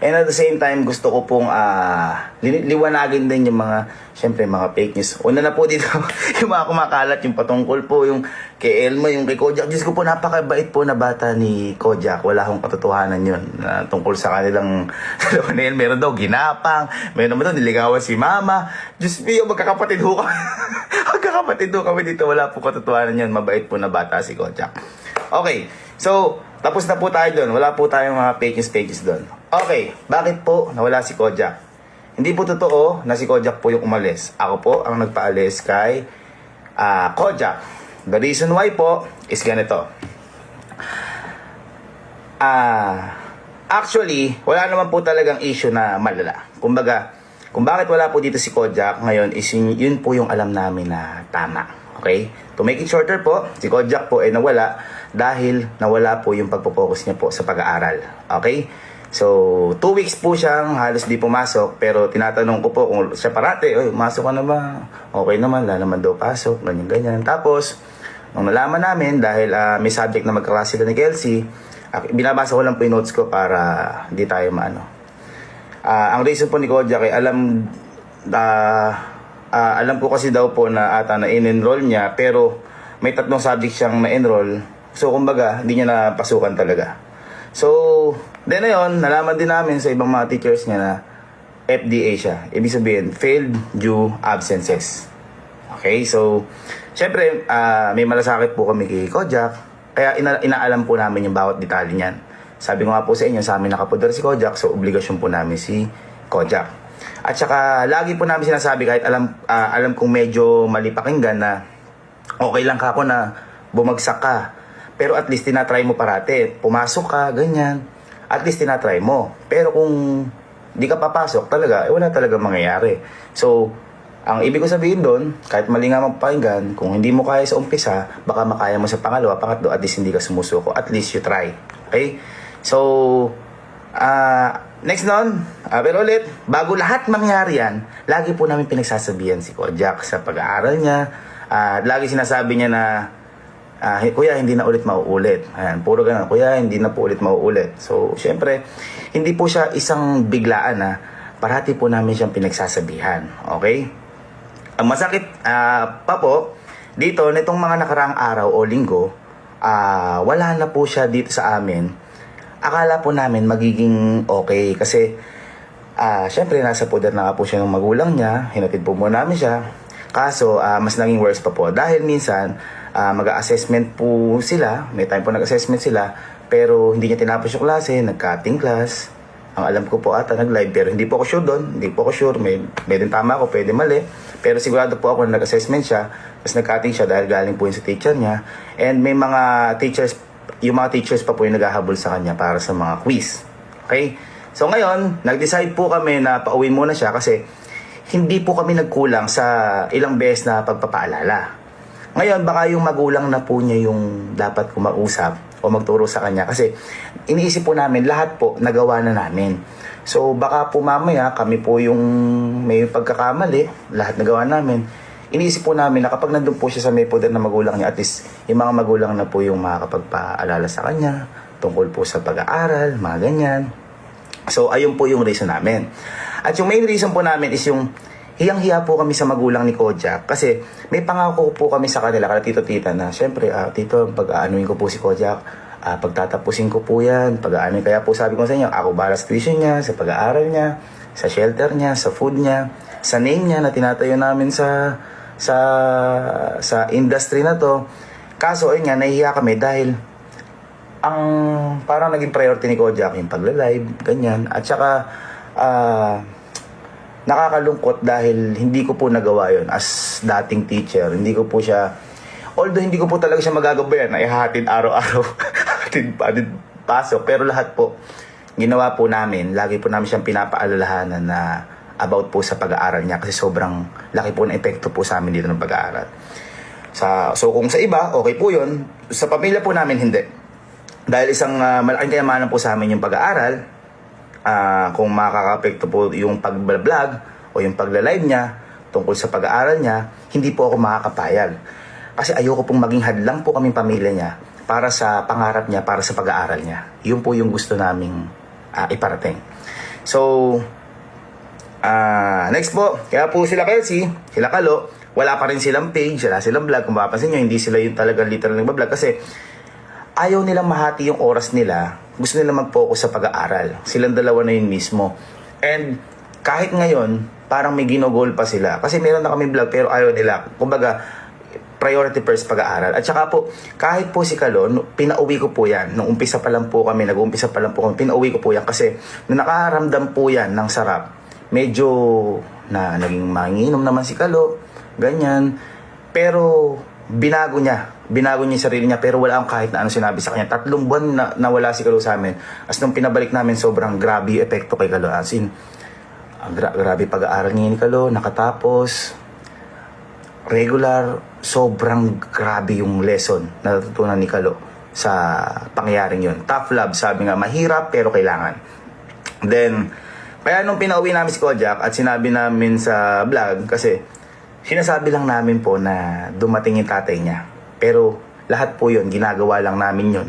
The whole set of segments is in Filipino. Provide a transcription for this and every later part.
And at the same time, gusto ko pong li- liwanagin din yung mga, syempre, mga fake news. Una na po dito, yung mga kumakalat, yung patungkol po, yung kay Elmo, yung kay Kojak. Diyos ko po, napakabait po na bata ni Kojak. Wala akong katotohanan yun na tungkol sa kanilang dalawa na yan. Meron daw ginapang, meron naman daw niligawan si Mama. Diyos ko, magkakapatid ho kami. magkakapatid ho kami dito. Wala po katotohanan yun. Mabait po na bata si Kojak. Okay, so, tapos na po tayo doon. Wala po tayong mga fake news, news doon. Okay, bakit po nawala si Kojak? Hindi po totoo na si Kojak po yung umalis. Ako po ang nagpaalis kay ah Kojak. The reason why po is ganito. Ah, actually, wala naman po talagang issue na malala. Kumbaga, kung bakit wala po dito si Kojak ngayon is yun, yun po yung alam namin na tama. Okay? To make it shorter po, si Kojak po ay nawala dahil nawala po yung pagpo-focus niya po sa pag-aaral. Okay? So, two weeks po siyang halos di pumasok pero tinatanong ko po kung siya parate, oy, masok ka na ba? Okay naman, wala naman daw pasok, ganyan-ganyan. Tapos, nung nalaman namin dahil ah, may subject na magkaklase sila ni Kelsey, ah, binabasa ko lang po yung notes ko para hindi tayo maano. Ah, ang reason po ni Kojak ay alam ah, ah, alam ko kasi daw po na ata na in-enroll niya pero may tatlong subject siyang na-enroll. So kumbaga, hindi niya napasukan talaga. So, then na yun, nalaman din namin sa ibang mga teachers niya na FDA siya. Ibig sabihin, failed due absences. Okay, so, syempre, ah, may malasakit po kami kay Kojak. Kaya ina- inaalam po namin yung bawat detalye niyan. Sabi ko nga po sa inyo, sa amin nakapudar si Kojak, so obligasyon po namin si Kojak. At saka, lagi po namin sinasabi, kahit alam, ah, alam kong medyo mali pakinggan na okay lang ka ako na bumagsak ka. Pero at least tinatry mo parate. Pumasok ka, ganyan. At least tinatry mo. Pero kung di ka papasok talaga, eh wala talaga mangyayari. So, ang ibig ko sabihin doon, kahit mali nga magpakinggan, kung hindi mo kaya sa umpisa, baka makaya mo sa pangalawa, pangatlo, at least hindi ka sumusuko. At least you try. Okay? So, ah next nun, ah, pero ulit, bago lahat mangyari yan, lagi po namin pinagsasabihan si Kojak sa pag-aaral niya. At lagi sinasabi niya na, ah, kuya, hindi na ulit mauulit. Ayan, puro ganun, kuya, hindi na po ulit mauulit. So, syempre, hindi po siya isang biglaan na parati po namin siyang pinagsasabihan. Okay? Ang masakit ah, pa po, dito, nitong mga nakaraang araw o linggo, ah, wala na po siya dito sa amin. Akala po namin magiging okay kasi ah, syempre nasa poder na nga po siya ng magulang niya, hinatid po muna namin siya. Kaso, ah, mas naging worse pa po dahil minsan ah, mag-assessment po sila, may time po nag-assessment sila, pero hindi niya tinapos yung klase, nag-cutting class. Ang alam ko po ata nag-live pero hindi po ako sure doon. Hindi po ako sure. May, may din tama ako, pwede mali. Pero sigurado po ako na nag-assessment siya. Tapos nag-cutting siya dahil galing po yun sa teacher niya. And may mga teachers, yung mga teachers pa po yung naghahabol sa kanya para sa mga quiz. Okay? So ngayon, nag-decide po kami na pauwi muna siya kasi hindi po kami nagkulang sa ilang beses na pagpapaalala. Ngayon, baka yung magulang na po niya yung dapat kumausap o magturo sa kanya kasi iniisip po namin lahat po nagawa na namin. So baka po mamaya kami po yung may pagkakamali, lahat nagawa namin. Iniisip po namin na kapag nandun po siya sa may poder na magulang niya, at least yung mga magulang na po yung makakapagpaalala sa kanya tungkol po sa pag-aaral, mga ganyan. So, ayun po yung reason namin. At yung main reason po namin is yung hiyang-hiya po kami sa magulang ni Kojak kasi may pangako po kami sa kanila, kala tito tita na, syempre, ah, tito, pag-aanuin ko po si Kojak, ah, pagtatapusin ko po yan, pag-aanuin, kaya po sabi ko sa inyo, ako bala sa tuition niya, sa pag-aaral niya, sa shelter niya, sa food niya, sa name niya na tinatayo namin sa sa sa industry na to. Kaso, ayun nga, nahihiya kami dahil ang parang naging priority ni Kojak yung pagla-live, ganyan. At saka, ah, nakakalungkot dahil hindi ko po nagawa yon as dating teacher. Hindi ko po siya, although hindi ko po talaga siya magagabayan ihahatid araw-araw, hatid, hatid pasok. Pero lahat po, ginawa po namin, lagi po namin siyang pinapaalalahanan na about po sa pag-aaral niya kasi sobrang laki po ng epekto po sa amin dito ng pag-aaral. Sa, so kung sa iba, okay po yun. Sa pamilya po namin, hindi. Dahil isang ah, malaking kayamanan po sa amin yung pag-aaral, ah, kung makaka-apekto po yung pag-vlog o yung pagla-live niya tungkol sa pag-aaral niya, hindi po ako makakapayag. Kasi ayoko pong maging hadlang po kaming pamilya niya para sa pangarap niya, para sa pag-aaral niya. Yun po yung gusto naming ah, iparating. So, Ah, next po, kaya po sila Kelsey, sila Kalo, wala pa rin silang page, wala silang vlog. Kung mapapansin nyo, hindi sila yung talaga literal nagbablog kasi ayaw nilang mahati yung oras nila. Gusto nila mag-focus sa pag-aaral. Silang dalawa na yun mismo. And kahit ngayon, parang may ginogol pa sila. Kasi meron na kami vlog pero ayaw nila. Kumbaga, priority first pag-aaral. At saka po, kahit po si Kalo, no- pinauwi ko po yan. Nung umpisa pa lang po kami, nag-umpisa pa lang po kami, pinauwi ko po yan kasi nung nakaramdam po yan ng sarap, medyo na naging manginom naman si Kalo, ganyan. Pero binago niya, binago niya yung sarili niya pero wala akong kahit na ano sinabi sa kanya. Tatlong buwan na nawala si Kalo sa amin. As nung pinabalik namin, sobrang grabe yung epekto kay Kalo. As in, gra- grabe pag-aaral niya ni Kalo, nakatapos, regular, sobrang grabe yung lesson na natutunan ni Kalo sa pangyayaring yun. Tough love, sabi nga, mahirap pero kailangan. Then, kaya nung pinauwi namin si Kojak at sinabi namin sa vlog, kasi sinasabi lang namin po na dumating yung tatay niya. Pero lahat po yun, ginagawa lang namin yun.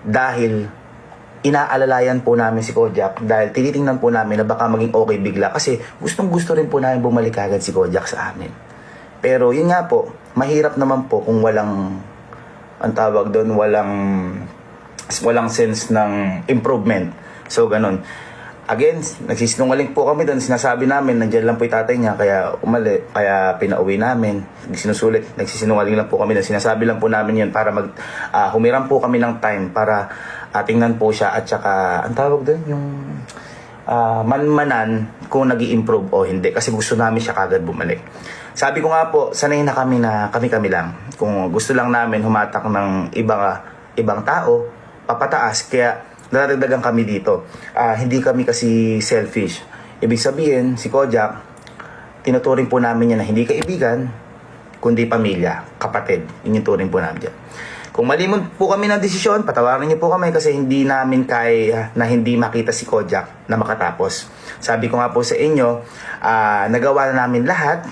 Dahil inaalalayan po namin si Kojak dahil tinitingnan po namin na baka maging okay bigla kasi gustong gusto rin po namin bumalik agad si Kojak sa amin. Pero yun nga po, mahirap naman po kung walang ang tawag doon, walang walang sense ng improvement. So ganun. Again, nagsisinungaling po kami doon. Sinasabi namin, nandiyan lang po yung tatay niya, kaya umali, kaya pinauwi namin. Sinusulit, nagsisinungaling lang po kami doon. Sinasabi lang po namin yun para mag, ah, humiram po kami ng time para ah, tingnan po siya at saka, ang tawag doon, yung ah, manmanan kung nag improve o hindi. Kasi gusto namin siya kagad bumalik. Sabi ko nga po, sanay na kami na kami-kami lang. Kung gusto lang namin humatak ng ibang, ibang tao, papataas. Kaya nadadagdagan kami dito. Ah, hindi kami kasi selfish. Ibig sabihin, si Kojak, tinuturing po namin niya na hindi kaibigan, kundi pamilya, kapatid. Yun yung turing po namin dyan. Kung mali mo po kami ng desisyon, patawarin niyo po kami kasi hindi namin kaya na hindi makita si Kojak na makatapos. Sabi ko nga po sa inyo, ah, nagawa na namin lahat,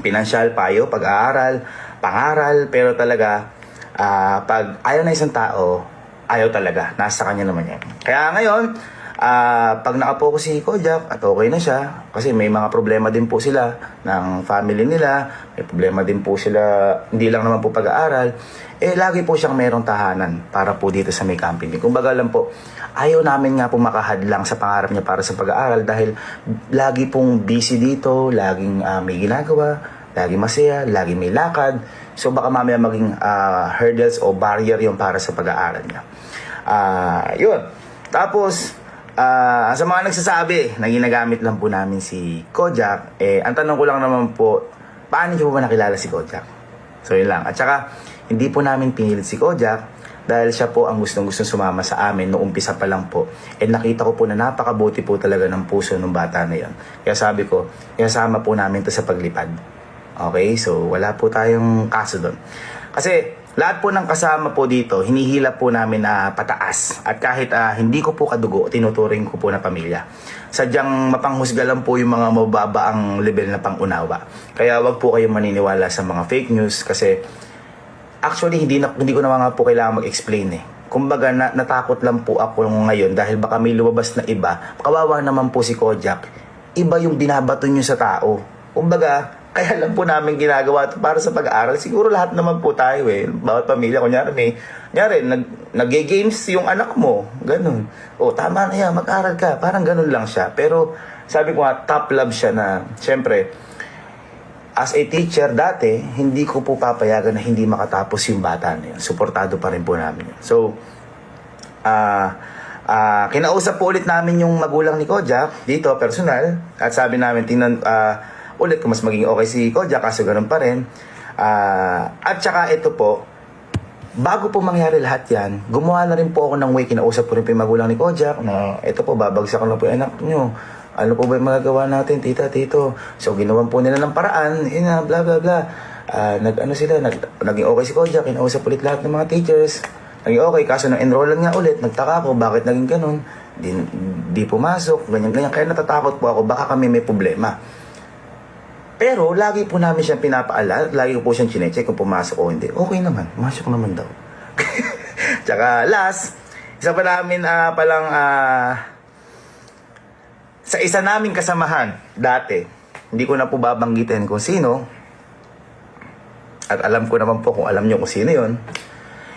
pinansyal, payo, pag-aaral, pangaral, pero talaga, ah, pag ayaw na isang tao, ayaw talaga. Nasa kanya naman yan. Kaya ngayon, ah, pag nakapokus si Kojak at okay na siya, kasi may mga problema din po sila ng family nila, may problema din po sila, hindi lang naman po pag-aaral, eh lagi po siyang merong tahanan para po dito sa may camping. Kung baga lang po, ayaw namin nga po makahadlang sa pangarap niya para sa pag-aaral dahil lagi pong busy dito, laging ah, may ginagawa, lagi masaya, lagi may lakad. So baka mamaya maging ah, hurdles o barrier yung para sa pag-aaral niya. Ah, yun. Tapos, ah, sa mga nagsasabi na ginagamit lang po namin si Kojak, eh, ang tanong ko lang naman po, paano niyo po ba nakilala si Kojak? So yun lang. At saka, hindi po namin pinilit si Kojak dahil siya po ang gustong gustong sumama sa amin noong umpisa pa lang po. And nakita ko po na napakabuti po talaga ng puso ng bata na yon. Kaya sabi ko, kasama po namin to sa paglipad. Okay, so wala po tayong kaso doon. Kasi lahat po ng kasama po dito, hinihila po namin na pataas. At kahit ah, hindi ko po kadugo, tinuturing ko po na pamilya. Sadyang mapanghusga lang po yung mga mababa ang level na pangunawa. Kaya wag po kayong maniniwala sa mga fake news kasi actually hindi na hindi ko na nga po kailangan mag-explain eh. Kumbaga na, natakot lang po ako ngayon dahil baka may lumabas na iba. Kawawa naman po si Kojak. Iba yung binabato nyo sa tao. Kumbaga, kaya lang po namin ginagawa ito para sa pag-aaral. Siguro lahat naman po tayo eh. Bawat pamilya, kunyari may, kunyari, nag, nag-games yung anak mo. Ganun. O, tama na yan, mag-aral ka. Parang ganun lang siya. Pero, sabi ko nga, top love siya na, syempre, as a teacher dati, hindi ko po papayagan na hindi makatapos yung bata na yun. Suportado pa rin po namin. So, ah ah kinausap po ulit namin yung magulang ni Kojak dito, personal. At sabi namin, tingnan ah, ulit kung mas maging okay si Kojak, kaso ganun pa rin. Ah, at saka ito po, bago po mangyari lahat yan, gumawa na rin po ako ng way, kinausap ko rin po yung magulang ni Kojak na ito po, babagsak na po yung anak nyo. Ano po ba yung magagawa natin, tita, tito? So, ginawan po nila ng paraan, ina, bla, bla, bla. Ah, nag, ano sila, nag, naging okay si Kojak, kinausap ulit lahat ng mga teachers. Naging okay, kaso nang enrollan nga ulit, nagtaka ako, bakit naging ganun? Di, di pumasok, ganyan-ganyan. Kaya natatakot po ako, baka kami may problema. Pero lagi po namin siyang pinapaala, lagi po siyang chinecheck kung pumasok o hindi. Okay naman, masok naman daw. Tsaka last, isa pa namin ah, palang ah, sa isa naming kasamahan dati, hindi ko na po babanggitin kung sino, at alam ko naman po kung alam nyo kung sino yon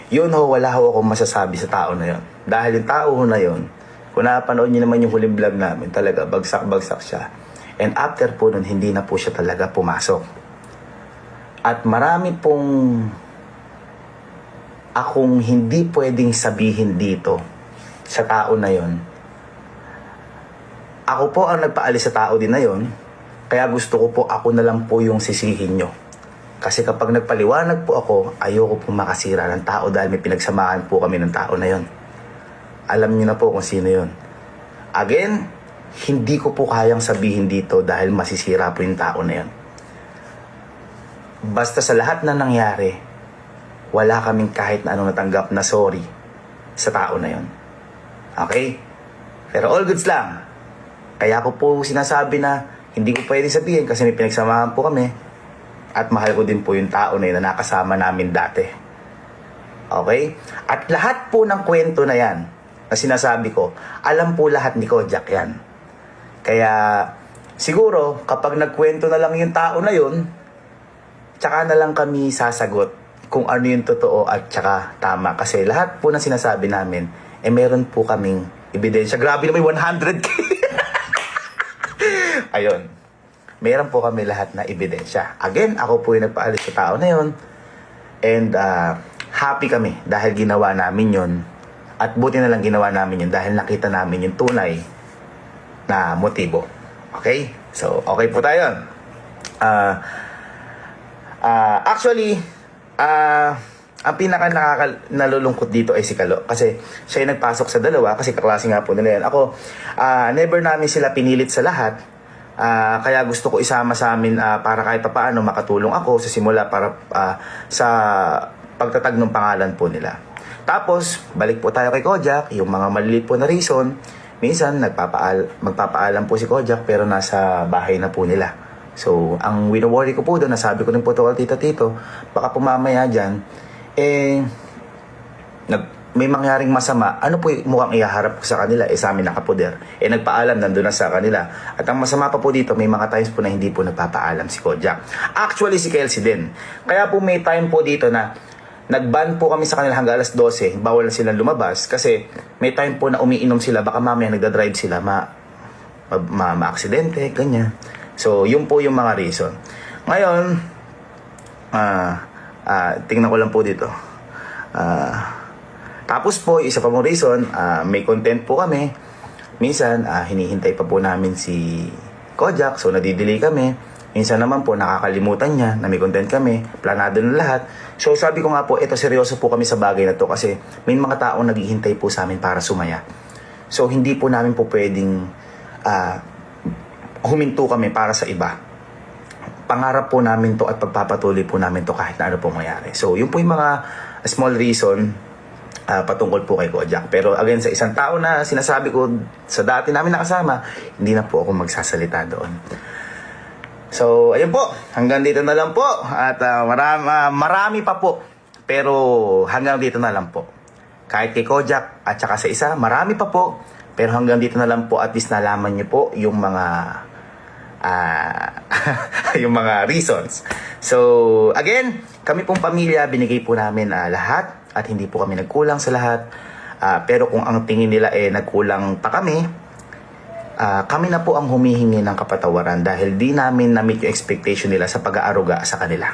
yun ho, wala ho akong masasabi sa tao na yon. Dahil yung tao ho na yon, kung napanood nyo naman yung huling vlog namin, talaga bagsak-bagsak siya. And after po nun, hindi na po siya talaga pumasok. At marami pong akong hindi pwedeng sabihin dito sa tao na yon. Ako po ang nagpaalis sa tao din na yon, kaya gusto ko po ako na lang po yung sisihin nyo. Kasi kapag nagpaliwanag po ako, ayoko po makasira ng tao dahil may pinagsamahan po kami ng tao na yon. Alam niyo na po kung sino yon. Again, hindi ko po kayang sabihin dito dahil masisira po yung tao na yon. Basta sa lahat na nangyari, wala kaming kahit na anong natanggap na sorry sa tao na yon. Okay? Pero all goods lang. Kaya ko po sinasabi na hindi ko pwede sabihin kasi may pinagsamahan po kami at mahal ko din po yung tao na yun na nakasama namin dati. Okay? At lahat po ng kwento na yan na sinasabi ko, alam po lahat ni Kojak yan. Kaya siguro kapag nagkwento na lang yung tao na yun, tsaka na lang kami sasagot kung ano yung totoo at tsaka tama. Kasi lahat po ng sinasabi namin, eh meron po kaming ebidensya. Grabe naman yung 100k. Ayun. Meron po kami lahat na ebidensya. Again, ako po yung nagpaalis sa tao na yun. And uh, happy kami dahil ginawa namin yun. At buti na lang ginawa namin yun dahil nakita namin yung tunay na motibo. Okay? So, okay po tayo. Ah... Ah, actually, ah ang pinaka nakaka nalulungkot dito ay si Kalo kasi siya yung nagpasok sa dalawa kasi kaklase nga po nila yan. Ako, ah never namin sila pinilit sa lahat. Ah, kaya gusto ko isama sa amin ah, para kahit pa paano makatulong ako sa simula para ah, sa pagtatag ng pangalan po nila. Tapos, balik po tayo kay Kojak, yung mga maliliit po na reason. Minsan, nagpapaal magpapaalam po si Kojak pero nasa bahay na po nila. So, ang wino-worry ko po doon, nasabi ko rin po ito kay tita tito, baka pumamaya dyan, eh, nag, may mangyaring masama, ano po mukhang ihaharap ko sa kanila, eh sa amin nakapoder. Eh nagpaalam, nandun na sa kanila. At ang masama pa po dito, may mga times po na hindi po nagpapaalam si Kojak. Actually, si Kelsey din. Kaya po may time po dito na nag-ban po kami sa kanila hanggang alas 12, bawal na silang lumabas kasi may time po na umiinom sila, baka mamaya nagda-drive sila, ma, ma, ma, ma-aksidente, ganyan. So, yun po yung mga reason. Ngayon, ah, ah, tingnan ko lang po dito. Ah, tapos po, isa pa mong reason, ah, may content po kami. Minsan, ah, hinihintay pa po namin si Kojak, so nadidelay kami. Minsan naman po, nakakalimutan niya na may content kami, planado na lahat. So sabi ko nga po, ito seryoso po kami sa bagay na to kasi may mga taong naghihintay po sa amin para sumaya. So hindi po namin po pwedeng ah, huminto kami para sa iba. Pangarap po namin to at pagpapatuloy po namin to kahit na ano po mangyari. So, yun po yung mga small reason ah, patungkol po kay Kojak. Pero again, sa isang tao na sinasabi ko sa dati namin nakasama, hindi na po ako magsasalita doon. So, ayun po. Hanggang dito na lang po. At ah, marami, ah, marami pa po. Pero hanggang dito na lang po. Kahit kay Kojak at saka sa isa, marami pa po. Pero hanggang dito na lang po at least nalaman niyo po yung mga ah yung mga reasons. So, again, kami pong pamilya, binigay po namin ah, lahat at hindi po kami nagkulang sa lahat. Ah, pero kung ang tingin nila eh nagkulang pa kami, ah, kami na po ang humihingi ng kapatawaran dahil di namin na-meet yung expectation nila sa pag-aaruga sa kanila.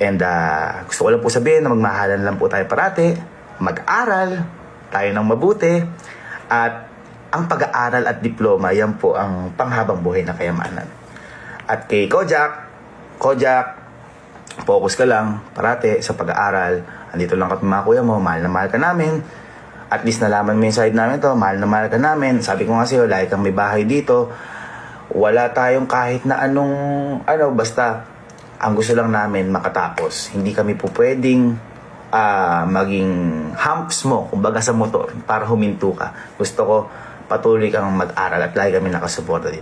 And ah, gusto ko lang po sabihin na magmahalan lang po tayo parati, mag-aral, tayo ng mabuti, at ang pag-aaral at diploma, yan po ang panghabang buhay na kayamanan. At kay Kojak, Kojak, focus ka lang parati sa pag-aaral. Andito lang kami mga kuya mo, mahal na mahal ka namin. At least nalaman mo yung side namin to, mahal na mahal ka namin. Sabi ko nga sa'yo, lahat kang may bahay dito. Wala tayong kahit na anong, ano, basta ang gusto lang namin makatapos. Hindi kami po pwedeng ah, maging humps mo, kumbaga sa motor, para huminto ka. Gusto ko patuloy kang mag-aral at lagi kami nakasuporta dito.